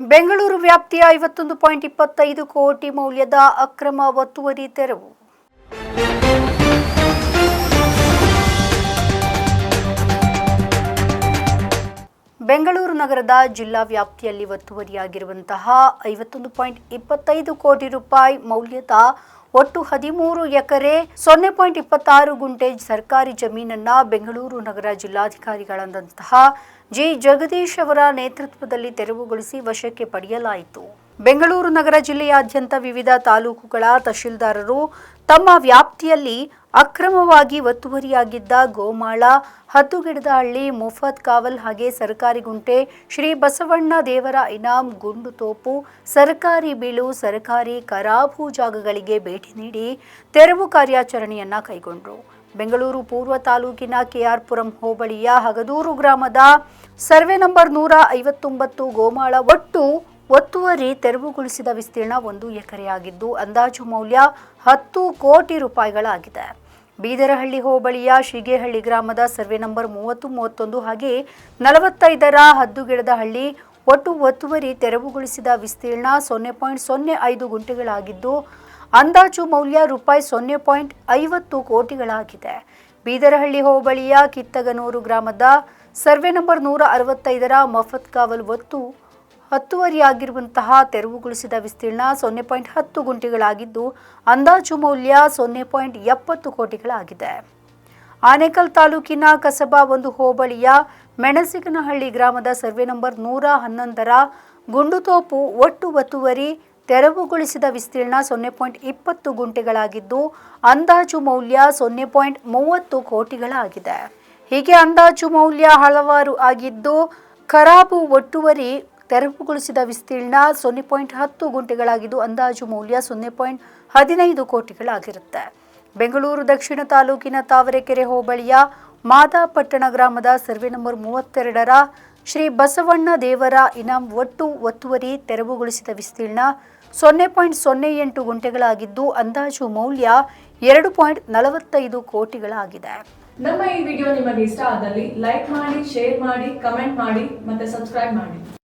ಬೆಂಗಳೂರು ವ್ಯಾಪ್ತಿಯ ಐವತ್ತೊಂದು ಪಾಯಿಂಟ್ ಇಪ್ಪತ್ತೈದು ಕೋಟಿ ಮೌಲ್ಯದ ಅಕ್ರಮ ಒತ್ತುವರಿ ತೆರವು. ಬೆಂಗಳೂರು ನಗರದ ಜಿಲ್ಲಾ ವ್ಯಾಪ್ತಿಯಲ್ಲಿ ಒತ್ತುವರಿಯಾಗಿರುವಂತಹ ಐವತ್ತೊಂದು ಪಾಯಿಂಟ್ ಇಪ್ಪತ್ತೈದು ಕೋಟಿ ರೂಪಾಯಿ ಮೌಲ್ಯದ ಒಟ್ಟು ಹದಿಮೂರು ಎಕರೆ, ಸೊನ್ನೆ ಪಾಯಿಂಟ್ ಇಪ್ಪತ್ತಾರು ಗುಂಟೆ ಸರ್ಕಾರಿ ಜಮೀನನ್ನ ಬೆಂಗಳೂರು ನಗರ ಜಿಲ್ಲಾಧಿಕಾರಿಗಳಾದಂತಹ ಜಿ. ಜಗದೀಶ್ ಅವರ ನೇತೃತ್ವದಲ್ಲಿ ತೆರವುಗೊಳಿಸಿ ವಶಕ್ಕೆ ಪಡೆಯಲಾಯಿತು. ಬೆಂಗಳೂರು ನಗರ ಜಿಲ್ಲೆಯಾದ್ಯಂತ ವಿವಿಧ ತಾಲೂಕುಗಳ ತಹಶೀಲ್ದಾರರು ತಮ್ಮ ವ್ಯಾಪ್ತಿಯಲ್ಲಿ ಅಕ್ರಮವಾಗಿ ಒತ್ತುವರಿಯಾಗಿದ್ದ ಗೋಮಾಳ ಹತ್ತುಗಿಡದಹಳ್ಳಿ ಮುಫತ್ ಕಾವಲ್ ಹಾಗೆ ಸರ್ಕಾರಿ ಗುಂಟೆ, ಶ್ರೀ ಬಸವಣ್ಣ ದೇವರ ಇನಾಮ್ ಗುಂಡು ತೋಪು, ಸರ್ಕಾರಿ ಬೀಳು, ಸರ್ಕಾರಿ ಕರಾಬು ಜಾಗಗಳಿಗೆ ಭೇಟಿ ನೀಡಿ ತೆರವು ಕಾರ್ಯಾಚರಣೆಯನ್ನ ಕೈಗೊಂಡರು. ಬೆಂಗಳೂರು ಪೂರ್ವ ತಾಲೂಕಿನ ಕೆಆರ್ಪುರಂ ಹೋಬಳಿಯ ಹಗದೂರು ಗ್ರಾಮದ ಸರ್ವೆ ನಂಬರ್ ನೂರ ಐವತ್ತೊಂಬತ್ತು ಗೋಮಾಳ ಒಟ್ಟು ಒತ್ತುವರಿ ತೆರವುಗೊಳಿಸಿದ ವಿಸ್ತೀರ್ಣ ಒಂದು ಎಕರೆಯಾಗಿದ್ದು, ಅಂದಾಜು ಮೌಲ್ಯ ಹತ್ತು ಕೋಟಿ ರೂಪಾಯಿಗಳಾಗಿದೆ. ಬೀದರಹಳ್ಳಿ ಹೋಬಳಿಯ ಶಿಗೇಹಳ್ಳಿ ಗ್ರಾಮದ ಸರ್ವೆ ನಂಬರ್ ಮೂವತ್ತು, ಮೂವತ್ತೊಂದು ಹಾಗೆ ನಲವತ್ತೈದರ ಹದ್ದುಗಿಡದ ಹಳ್ಳಿ ಒಟ್ಟು ಒತ್ತುವರಿ ತೆರವುಗೊಳಿಸಿದ ವಿಸ್ತೀರ್ಣ ಸೊನ್ನೆ ಪಾಯಿಂಟ್ ಸೊನ್ನೆ ಐದು ಗುಂಟೆಗಳಾಗಿದ್ದು, ಅಂದಾಜು ಮೌಲ್ಯ ರೂಪಾಯಿ ಸೊನ್ನೆ ಪಾಯಿಂಟ್ ಐವತ್ತು ಕೋಟಿಗಳಾಗಿದೆ. ಬೀದರಹಳ್ಳಿ ಹೋಬಳಿಯ ಕಿತ್ತಗನೂರು ಗ್ರಾಮದ ಸರ್ವೆ ನಂಬರ್ ನೂರ ಅರವತ್ತೈದರ ಮಫತ್ ಕಾವಲ್ ಒತ್ತು ಹತ್ತುವರಿಯಾಗಿರುವಂತಹ ತೆರವುಗೊಳಿಸಿದ ವಿಸ್ತೀರ್ಣ ಸೊನ್ನೆ ಪಾಯಿಂಟ್ ಹತ್ತು ಗುಂಟೆಗಳಾಗಿದ್ದು, ಅಂದಾಜು ಮೌಲ್ಯ ಸೊನ್ನೆ ಪಾಯಿಂಟ್ ಎಪ್ಪತ್ತು ಕೋಟಿಗಳಾಗಿದೆ. ಆನೇಕಲ್ ತಾಲೂಕಿನ ಕಸಬಾ ಒಂದು ಹೋಬಳಿಯ ಮೆಣಸಿಗನಹಳ್ಳಿ ಗ್ರಾಮದ ಸರ್ವೆ ನಂಬರ್ ನೂರ ಹನ್ನೊಂದರ ಗುಂಡುತೋಪು ಒಟ್ಟು ಒತ್ತುವರಿ ತೆರವುಗೊಳಿಸಿದ ವಿಸ್ತೀರ್ಣ ಸೊನ್ನೆ ಪಾಯಿಂಟ್ ಇಪ್ಪತ್ತು ಗುಂಟೆಗಳಾಗಿದ್ದು, ಅಂದಾಜು ಮೌಲ್ಯ ಸೊನ್ನೆ ಪಾಯಿಂಟ್ ಮೂವತ್ತು ಕೋಟಿಗಳಾಗಿದೆ. ಹೀಗೆ ಅಂದಾಜು ಮೌಲ್ಯ ಹಲವಾರು ಆಗಿದ್ದು, ಖರಾಬು ಒಟ್ಟುವರಿ ತೆರವುಗೊಳಿಸಿದ ವಿಸ್ತೀರ್ಣ ಸೊನ್ನೆ ಪಾಯಿಂಟ್ ಹತ್ತು ಗುಂಟೆಗಳಾಗಿದ್ದು ಅಂದಾಜು ಮೌಲ್ಯ ಸೊನ್ನೆ ಪಾಯಿಂಟ್ ಹದಿನೈದು ಕೋಟಿಗಳಾಗಿರುತ್ತೆ. ಬೆಂಗಳೂರು ದಕ್ಷಿಣ ತಾಲೂಕಿನ ತಾವರೆಕೆರೆ ಹೋಬಳಿಯ ಮಾದಾಪಟ್ಟಣ ಗ್ರಾಮದ ಸರ್ವೆ ನಂಬರ್ ಮೂವತ್ತೆರಡರ ಶ್ರೀ ಬಸವಣ್ಣ ದೇವರ ಇನಾಂ ಒಟ್ಟು ಒತ್ತುವರಿ ತೆರವುಗೊಳಿಸಿದ ವಿಸ್ತೀರ್ಣ ಸೊನ್ನೆ ಪಾಯಿಂಟ್ ಸೊನ್ನೆ ಎಂಟು ಗುಂಟೆಗಳಾಗಿದ್ದು ಅಂದಾಜು ಮೌಲ್ಯ ಎರಡು ಪಾಯಿಂಟ್ ನಲವತ್ತೈದು ಕೋಟಿಗಳಾಗಿದೆ. ನಮ್ಮ ಈ ವಿಡಿಯೋ ನಿಮಗೆ ಇಷ್ಟ ಆದಲ್ಲಿ ಲೈಕ್ ಮಾಡಿ, ಶೇರ್ ಮಾಡಿ, ಕಮೆಂಟ್ ಮಾಡಿ ಮತ್ತೆ ಸಬ್ಸ್ಕ್ರೈಬ್ ಮಾಡಿ.